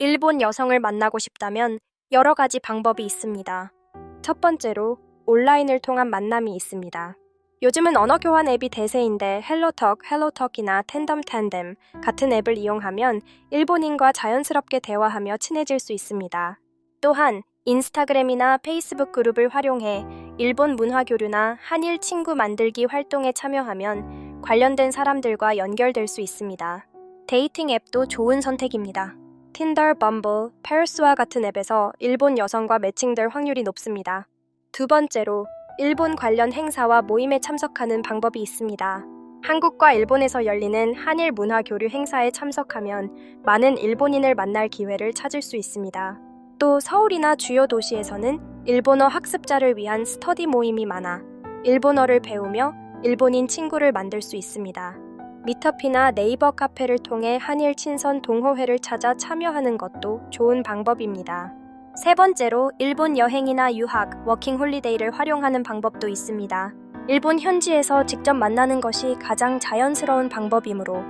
일본 여성을 만나고 싶다면 여러 가지 방법이 있습니다. 첫 번째로 온라인을 통한 만남이 있습니다. 요즘은 언어 교환 앱이 대세인데 헬로톡, 헬로톡이나 텐덤 텐뎀 같은 앱을 이용하면 일본인과 자연스럽게 대화하며 친해질 수 있습니다. 또한 인스타그램이나 페이스북 그룹을 활용해 일본 문화 교류나 한일 친구 만들기 활동에 참여하면 관련된 사람들과 연결될 수 있습니다. 데이팅 앱도 좋은 선택입니다. 틴더, 범블, 페르스와 같은 앱에서 일본 여성과 매칭될 확률이 높습니다. 두 번째로 일본 관련 행사와 모임에 참석하는 방법이 있습니다. 한국과 일본에서 열리는 한일 문화 교류 행사에 참석하면 많은 일본인을 만날 기회를 찾을 수 있습니다. 또 서울이나 주요 도시에서는 일본어 학습자를 위한 스터디 모임이 많아 일본어를 배우며 일본인 친구를 만들 수 있습니다. 미터피나 네이버 카페를 통해 한일 친선 동호회를 찾아 참여하는 것도 좋은 방법입니다. 세 번째로 일본 여행이나 유학, 워킹 홀리데이를 활용하는 방법도 있습니다. 일본 현지에서 직접 만나는 것이 가장 자연스러운 방법이므로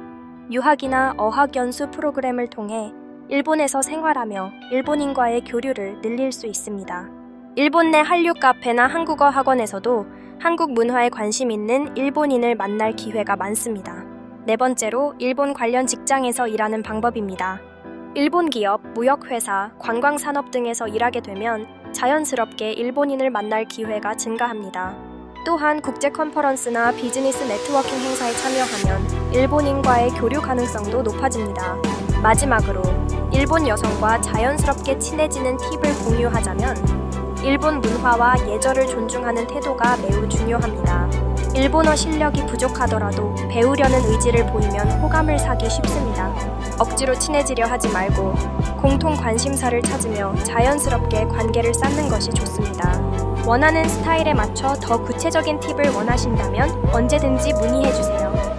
유학이나 어학 연수 프로그램을 통해 일본에서 생활하며 일본인과의 교류를 늘릴 수 있습니다. 일본 내 한류 카페나 한국어 학원에서도 한국 문화에 관심 있는 일본인을 만날 기회가 많습니다. 네 번째로 일본 관련 직장에서 일하는 방법입니다. 일본 기업, 무역회사, 관광산업 등에서 일하게 되면 자연스럽게 일본인을 만날 기회가 증가합니다. 또한 국제 컨퍼런스나 비즈니스 네트워킹 행사에 참여하면 일본인과의 교류 가능성도 높아집니다. 마지막으로 일본 여성과 자연스럽게 친해지는 팁을 공유하자면 일본 문화와 예절을 존중하는 태도가 매우 중요합니다. 일본어 실력이 부족하더라도 배우려는 의지를 보이면 호감을 사기 쉽습니다. 억지로 친해지려 하지 말고 공통 관심사를 찾으며 자연스럽게 관계를 쌓는 것이 좋습니다. 원하는 스타일에 맞춰 더 구체적인 팁을 원하신다면 언제든지 문의해 주세요.